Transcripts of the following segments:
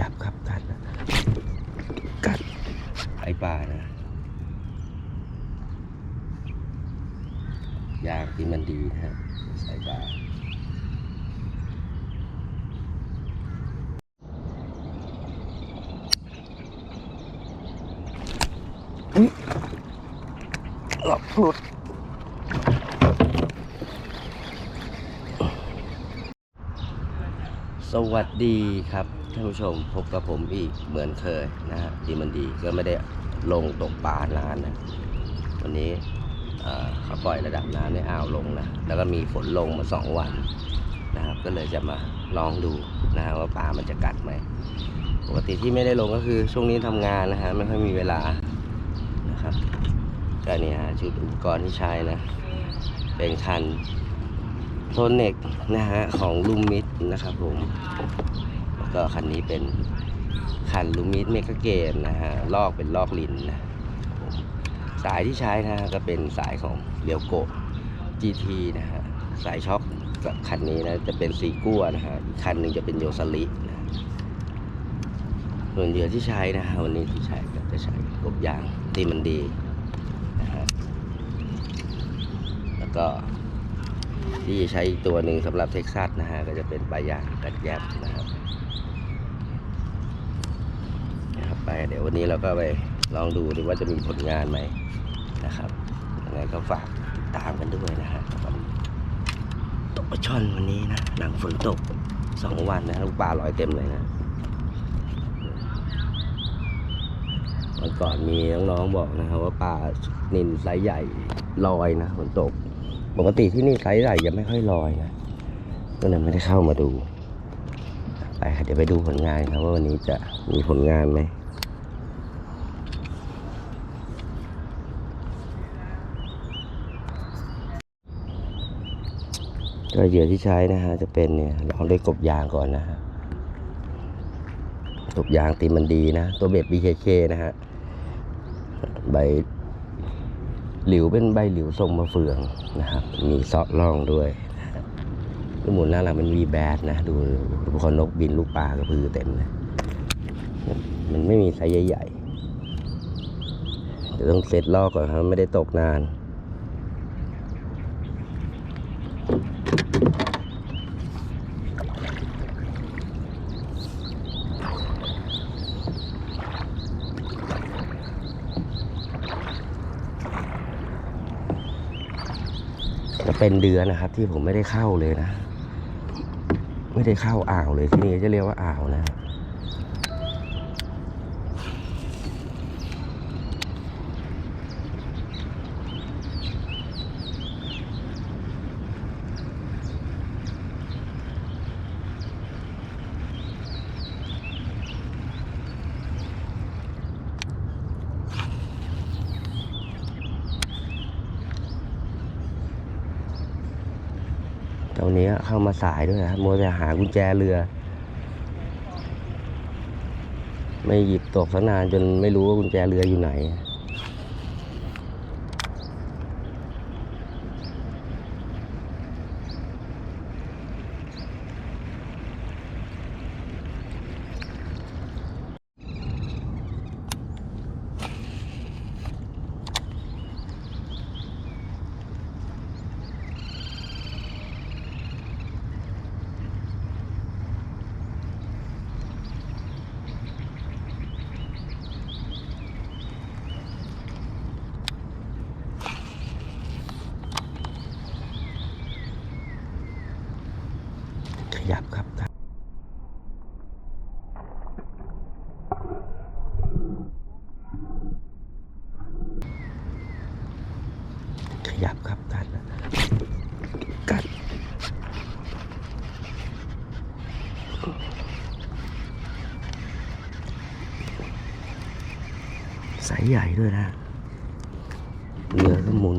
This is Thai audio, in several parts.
ยับครับกัดนะกัดไอปลานะยางที่มันดีนะฮะใส่ปลาอุ๊ยหลบหลุดสวัสดีครับ ท่านผู้ชมพบกับผมอีกเหมือนเคยนะฮะที่มันดีก็ไม่ได้ลงตกปลานานนะ วันนี้เอ่อเขาปล่อยระดับน้ำในอ่าวลงนะ แล้วก็มีฝนลงมาสองวันนะครับ ก็เลยจะมาลองดูนะฮะว่าปลามันจะกัดไหม ปกติที่ไม่ได้ลงก็คือช่วงนี้ทำงานนะฮะไม่ค่อยมีเวลานะครับก็เนี่ยฮะชุดอุปกรณ์ที่ใช้นะ เป็นคันโทนเน็กนะฮะของลูมิดนะครับผม ก็คันนี้เป็นคันลูมิดเมกะเกนนะฮะ ลอกเป็นลอกลินนะ สายที่ใช้นะฮะก็เป็นสายของเรียวโก GT นะฮะ สายช็อคกับคันนี้นะจะเป็นสีกัวนะฮะ อีกคันหนึ่งจะเป็นโยสลินะส่วนเหยื่อที่ใช้นะฮะวันนี้ที่ใช้ก็จะใช้กบยางที่มันดีนะฮะ แล้วก็ที่ใช้อีกตัวหนึ่งสำหรับเท็กซัสนะฮะ ก็จะเป็นปลายางกัดแยบนะครับนะครับไป เดี๋ยววันนี้เราก็ไปลองดูดูว่าจะมีผลงานไหมนะครับยังไงก็ฝากติดตามกันด้วยนะฮะตกปลาช่อนวันนี้นะหลังฝนตกสองวันนะลูกปลาลอยเต็มเลยนะวันก่อนมีน้องๆบอกนะครับว่าปลานินไซส์ใหญ่ลอยนะฝนตก ปกติที่นี่ไซส์ใหญ่ยังไม่ค่อยลอยนะก็เลยไม่ได้เข้ามาดู ไปเดี๋ยวไปดูผลงานครับว่าวันนี้จะมีผลงานไหม ก็เหยื่อที่ใช้นะฮะจะเป็นเนี่ยลองด้วยกบยางก่อนนะฮะกบยางตีมันดีนะ ตัวเบ็ด BKK นะฮะใบหลิวเป็นใบหลิวทรงมะเฟืองนะครับ มีซอกล่องด้วยลูกหมุนหน้าหลังเป็นวีแบดนะ ดูดูคนนกบินลูกปลากระพือเต็มเลยมันไม่มีไซส์ใหญ่ๆเดี๋ยวต้องเซตลอกก่อนครับไม่ได้ตกนาน จะเป็นเดือนนะครับที่ผมไม่ได้เข้าเลยนะ ไม่ได้เข้าอ่าวเลยที่นี่จะเรียกว่าอ่าวนะ ตรงนี้เข้ามาสายด้วยนะมัวแต่หากุญแจเรือ ไม่หยิบตกสักนานจนไม่รู้ว่ากุญแจเรืออยู่ไหน ขยับครับครับ ขยับครับกัดนะกัด สาย ใหญ่ด้วยนะเรือก็หมุน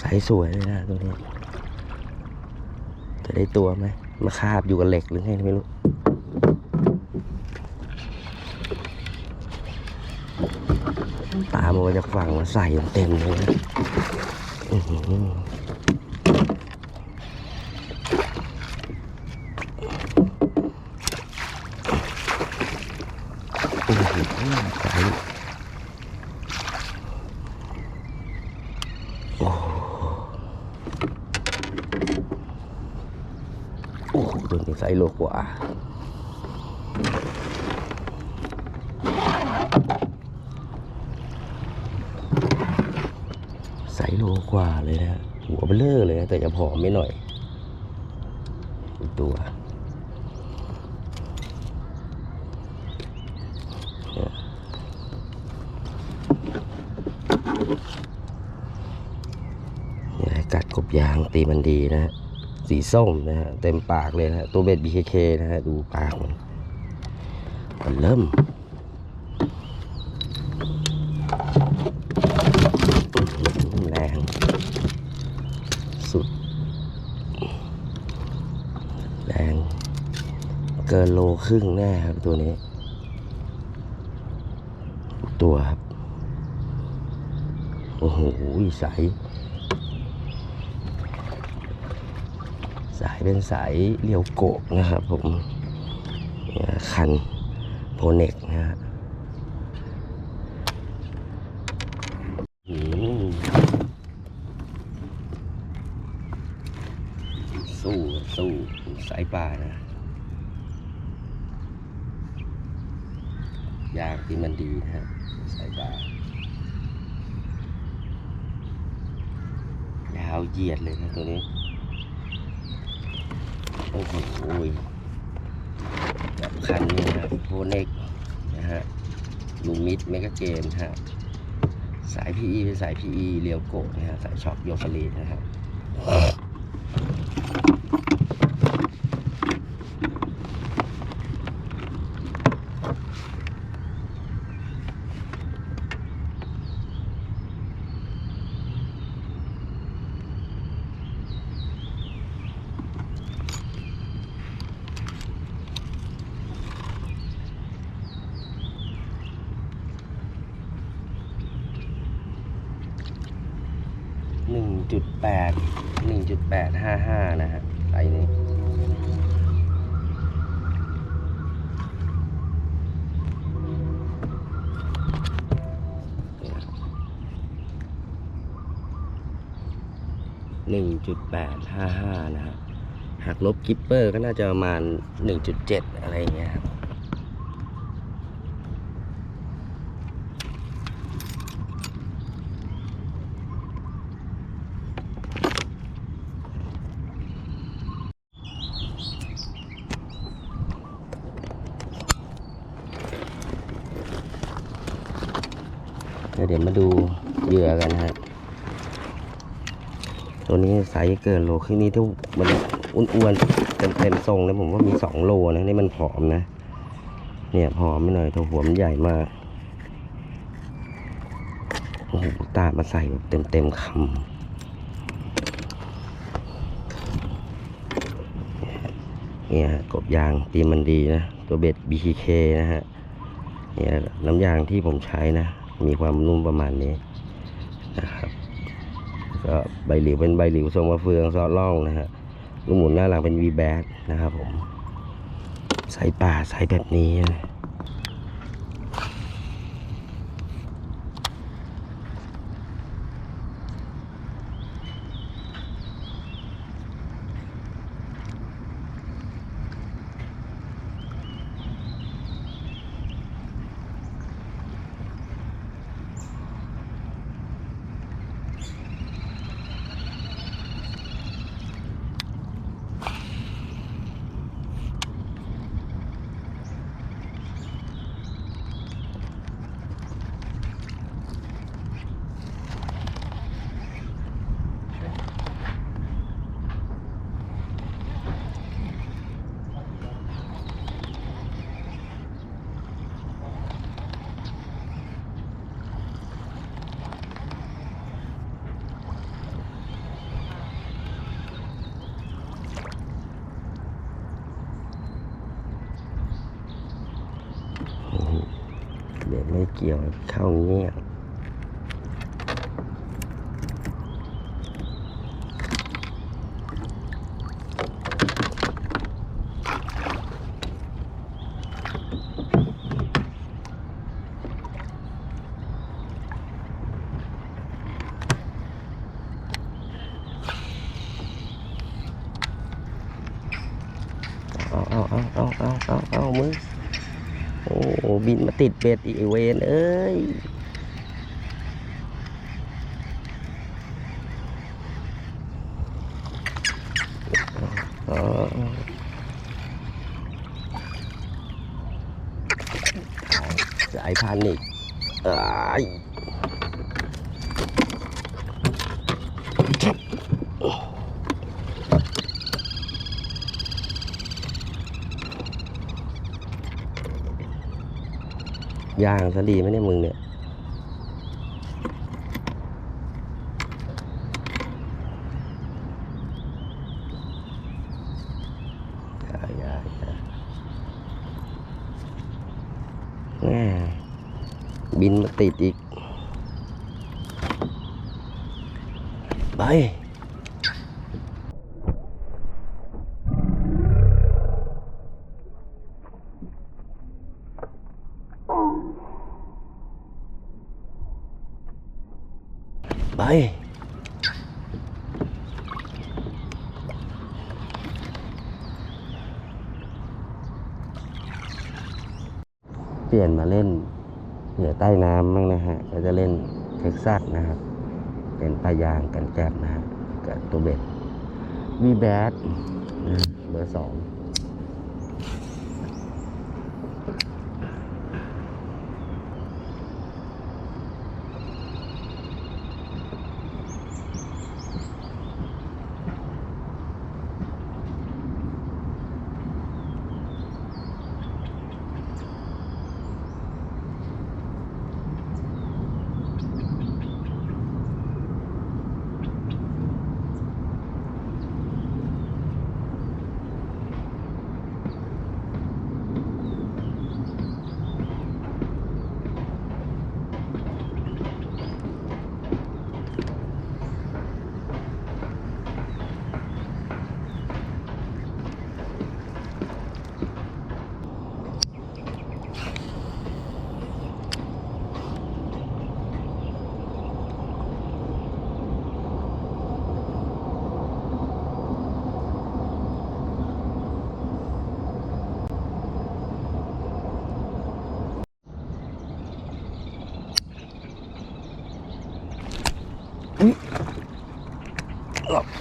สายสวยเลยนะตัวนี้ จะได้ตัวไหม มาคาบอยู่กับเหล็กหรือไงไม่รู้ตามมาจากฝั่งมาใส่เต็มเลยนะ อื้อหืออื้อหือใสโอ้โห โอ้โหตัวนี้ไซส์โลกว่าใสโลกว่าเลยนะหัวเบลเลอร์เลยนะแต่จะผอมไม่หน่อยตัวเนี่ยจัดกบยางตีมันดีนะฮะ สีส้มนะฮะเต็มปากเลยนะฮะตัวเบ็ด BKK นะฮะดูปากมันมันเริ่มแรงสุด แรง เกินโลครึ่งแน่ครับตัวนี้ ตัวครับ โอ้โหสายสาย เป็นสายเลียวโกะนะครับผมคันโพเน็กนะฮะสู้สู้สายปลานะยางที่มันดีนะฮะสายปลายาวเหยียดเลยนะตัวนี้ โอ้โหแบบคันนี้นะโฟเน็กนะฮะลูมิดเมกาเกนฮะสาย PE เป็นสาย PE เรียวโกะนะฮะสายช็อคโยฟารีนะฮะ หนึ่งจุดแปดหนึ่งจุดแปดห้าห้านะฮะไซนี้หนึ่งจุดแปดห้าห้านะฮะหักลบกิปเปอร์ก็น่าจะประมาณหนึ่งจุดเจ็ดอะไรเงี้ยครับ เดี๋ยวเดี๋ยวมาดูเหยื่อกันฮะตัวนี้ไซส์เกินโลครึ่งนี้ที่มันอ้วนๆเต็มๆทรงเลยผมว่ามีสองโลนะนี่มันผอมนะ เนี่ยผอมไม่หน่อยตัวหัวมันใหญ่มากโอ้โหตามาใส่แบบเต็มๆคำเนี่ยฮะกบยางตีมันดีนะ ตัวเบ็ด BKK นะฮะเนี่ยน้ำยางที่ผมใช้นะ มีความนุ่มประมาณนี้นะครับก็ใบหลิวเป็นใบหลิวทรงมะเฟืองซอล่องนะฮะลูกหมุนหน้าหลังเป็นวีแบดนะครับผม ใส่ป่าใส่แบบนี้นะเบ็ดไม่ เกี่ยวเข้าเงี้ยบ มึง โอ้โหบิน มาติดเบ็ดอีกเวนเอ้ยสายพันธุ์อีกอ้ ยางซะดีไหมเนี่ยมึงเนี่ยบินมาติดอีก ไป ไปเปลี่ยนมาเล่นเหนือใต้น้ำบ้างนะฮะก็จะเล่นเท็กซัสนะครับ เป็นปลายางกันแกบนะฮะกับตัวเบ็ดวีแบดเบอร์สอง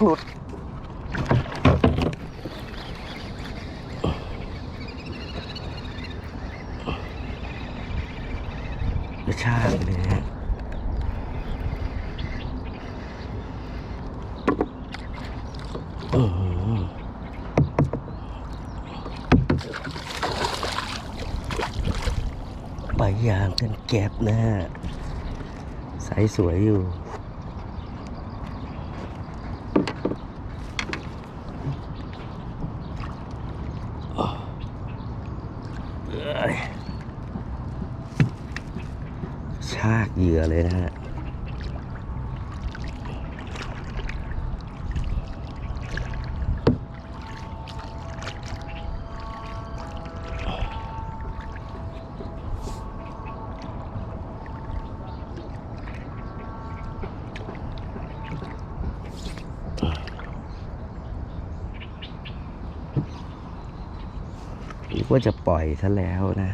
หลุด กระชากเลยนะฮะอื้อหือใบยางกันแก็บนะฮะใสสวยอยู่ เอ้ยชากเหยื่อเลยนะฮะ นึกว่าจะปล่อย ซะแล้วนะ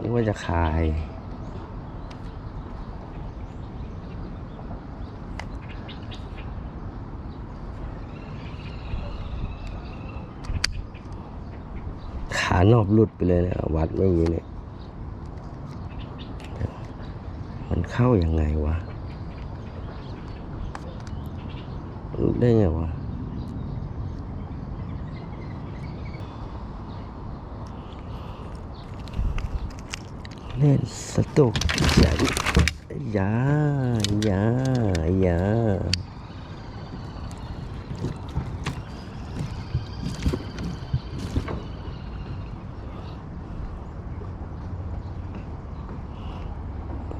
นึกว่าจะคาย ขานอบหลุดไปเลยนะวัดไม่มีเนี่ย มันเข้ายังไงวะหลุดได้ไงวะ เล่นสตุกใหญ่ยายายา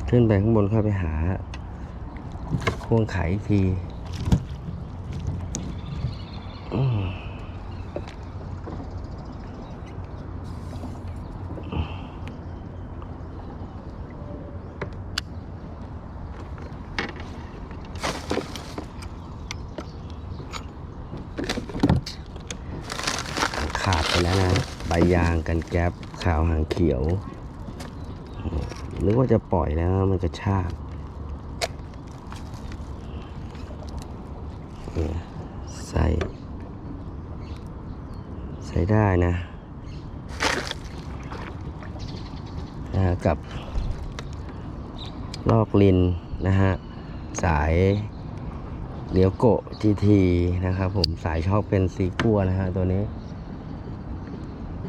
ขึ้นไปข้างบนเข้าไปหาควงไขอีทีอืมขาดไปแล้วนะ ใบายยาง กันแก๊ปขาวหางเขียวนึกว่าจะปล่อยแล้วมันจะชากเนี่ใส่ได้นะนะกับ ลอกลินนะฮะ สายเลี้ยวโกะทีทีนะครับผมสายชอบเป็นสีกัวนะฮะตัวนี้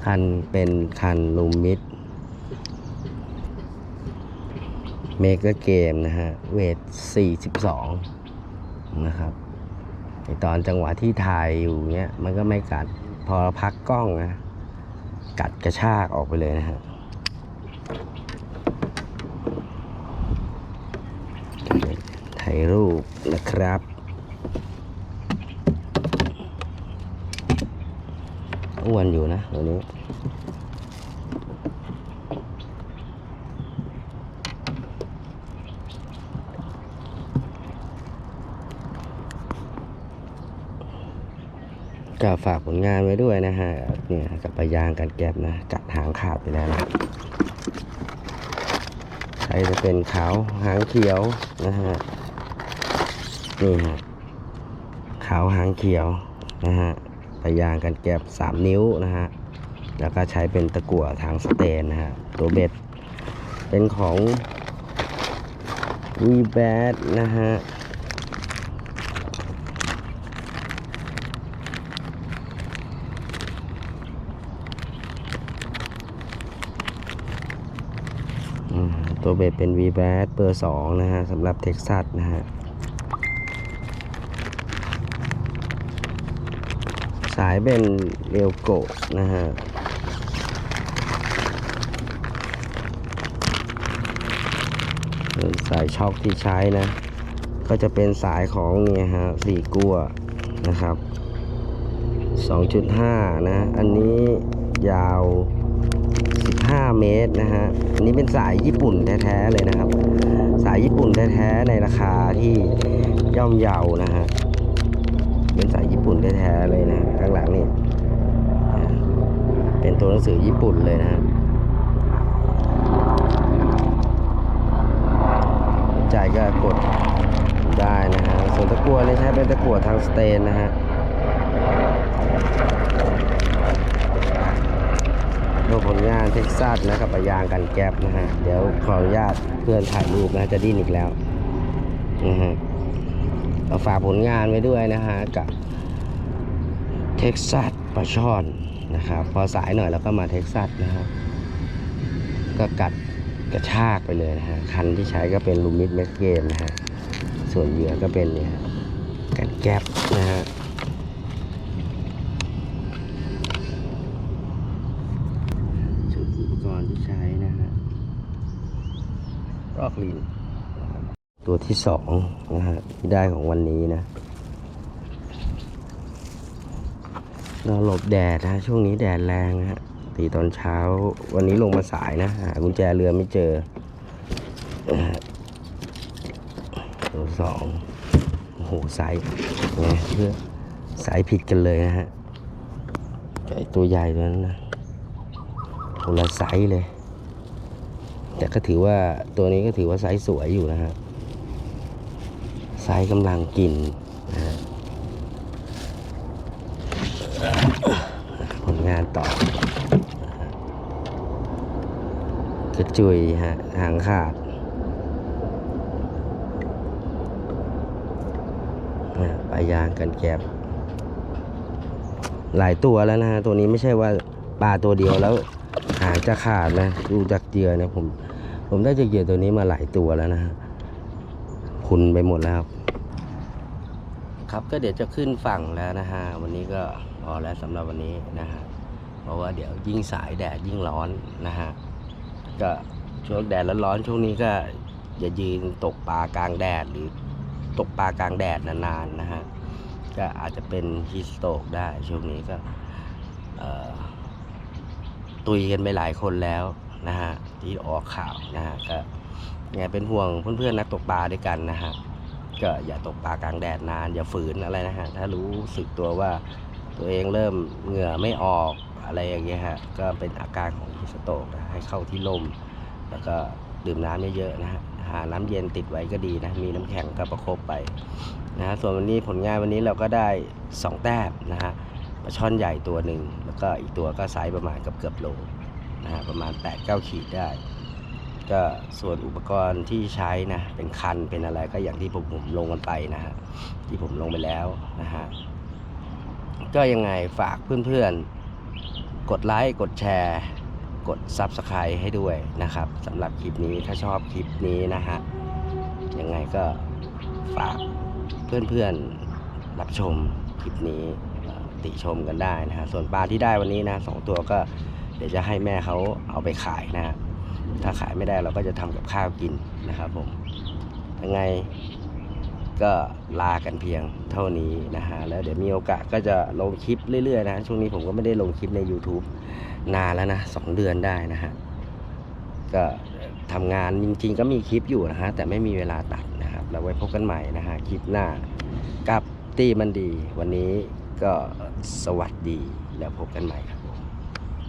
คันเป็นคันลูมิดเมกเกมนะฮะ เวท 42 นะครับในตอนจังหวะที่ถ่ายอยู่เนี้ยมันก็ไม่กัด พอพักกล้องนะ กัดกระชากออกไปเลยนะฮะถ่ายรูปนะครับ วนอยู่นะตัวนี้ ก็ฝากผลงานไว้ด้วยนะฮะ เนี่ยกับปลายางกันแก็บนะ กัดหางขาดไปแล้วนะใช้จะเป็นขาวหางเขียวนะฮะ นี่ฮะขาวหางเขียวนะฮะ ยางกันแก็บสามนิ้วนะฮะ แล้วก็ใช้เป็นตะกั่วทางสเตนนะฮะ ตัวเบ็ดเป็นของ v b a t นะฮะตัวเบ็ดเป็น v b a t เบอร์2นะฮะสำหรับเท็กซัสนะฮะายเป็นเรลโกะนะฮะสายช็อคที่ใช้นะ ก็จะเป็นสายของเนี่ยฮะสี่กัวนะครับ 2.5 นะ อันนี้ยาว 15 เมตรนะฮะอันนี้เป็นสายญี่ปุ่นแท้ๆเลยนะครับ สายญี่ปุ่นแท้ๆในราคาที่ย่อมเยาวนะฮะ ปุ่นแท้ๆเลยนะข้างหลังนี่เป็นตัวหนังสือญี่ปุ่นเลยนะฮะสนใจก็กดได้นะฮะส่วนตะกั่วนี่ใช้เป็นตะกั่วทางสเตนนะฮะดูผลงานเท็กซัสนะครับปะยางกันแก๊ปนะฮะ เดี๋ยวขออนุญาตเพื่อนถ่ายรูปนะจะดิ้นอีกแล้วนะฮะฝากผลงานไว้ด้วยนะฮะกับ เท็กซัสปลาช่อนนะครับ พอสายหน่อยแล้วก็มาเท็กซัสนะฮะก็กัดกระชากไปเลยนะฮะ คันที่ใช้ก็เป็นลูมิดเมสเกมนะฮะ ส่วนเหยื่อก็เป็นเนี่ยกันแก๊ปนะฮะชุดอุปกรณ์ที่ใช้นะฮะ รอกลินตัวที่สองนะฮะที่ได้ของวันนี้นะ เราหลบแดดนะ ช่วงนี้แดดแรงนะฮะตีตอนเช้า วันนี้ลงมาสายนะหากุญแจเรือไม่เจอตัวสองโอ้โหสายไงเพื่อสายผิดกันเลยนะฮะไอตัวใหญ่ตัวนั้นนะคนละไซส์เลย แต่ก็ถือว่าตัวนี้ก็ถือว่าไซส์สวยอยู่นะฮะไซส์กำลังกินนะฮะ ผลงานต่อนะฮะกระ จุยฮะหางขาดนะปลายางกันแกบหลายตัวแล้วนะฮะตัวนี้ไม่ใช่ว่าปลาตัวเดียวแล้วหางจะขาดนะ ดูจากเหยื่อเนี่ยผม ผมได้จากเหยื่อตัวนี้มาหลายตัวแล้วนะฮะพุนไปหมดแล้วครับครับก็เดี๋ยวจะขึ้นฝั่งแล้วนะฮะวันนี้ก็พอแล้วสำหรับวันนี้นะฮะเพราะว่าเดี๋ยวยิ่งสายแดดยิ่งร้อนนะฮะก็ ช่วงแดดร้อนๆช่วงนี้ก็อย่ายืนตกปลากลางแดดหรือตกปลากลางแดดนานๆนะฮะก็อาจจะเป็นฮีสโตกได้ช่วงนี้ก็ตุยกันไปหลายคนแล้วนะฮะที่ออกข่าวนะฮะก็ไงเป็นห่วงเพื่อนๆนักตกปลาด้วยกันนะฮะก็อย่าตกปลากลางแดดนาน อย่าฝืนอะไรนะฮะถ้ารู้สึกตัวว่าตัวเองเริ่มเหงื่อไม่ออกอะไรอย่างเงี้ยฮะก็เป็นอาการของฮิสโตกนะให้เข้าที่ลม แล้วก็ดื่มน้ำเยอะๆนะฮะหาน้ำเย็นติดไว้ก็ดีนะ มีน้ำแข็งก็ประคบไปนะฮะส่วนวันนี้ผลงานวันนี้เราก็ได้ 2 แต้มนะฮะปลาช่อนใหญ่ตัวหนึ่งแล้วก็อีกตัวก็ไซส์ประมาณเกือบเกือบโลนะฮะประมาณ 8-9 ขีดได้ ก็ส่วนอุปกรณ์ที่ใช้นะเป็นคันเป็นอะไรก็อย่างที่ผมผมลงกันไปนะฮะที่ผมลงไปแล้วนะฮะก็ยังไงฝากเพื่อนๆ กดไลค์กดแชร์ กด Subscribe ให้ด้วยนะครับสำหรับคลิปนี้ถ้าชอบคลิปนี้นะฮะยังไงก็ฝากเพื่อนๆรับชมคลิปนี้ติชมกันได้นะฮะส่วนปลาที่ได้วันนี้นะสองตัวก็เดี๋ยวจะให้แม่เขาเอาไปขายนะฮะถ้าขายไม่ได้เราก็จะทำกับข้าวกินนะครับผมยังไง ก็ลากันเพียงเท่านี้นะฮะแล้วเดี๋ยวมีโอกาสก็จะลงคลิปเรื่อยๆนะช่วงนี้ผมก็ไม่ได้ลงคลิปใน YouTube นานแล้วนะสองเดือนได้นะฮะก็ทำงานจริงๆก็มีคลิปอยู่นะฮะแต่ไม่มีเวลาตัดนะครับเราไว้พบกันใหม่นะฮะคลิปหน้ากับตีมันดี วันนี้ก็สวัสดีแล้วพบกันใหม่ครับ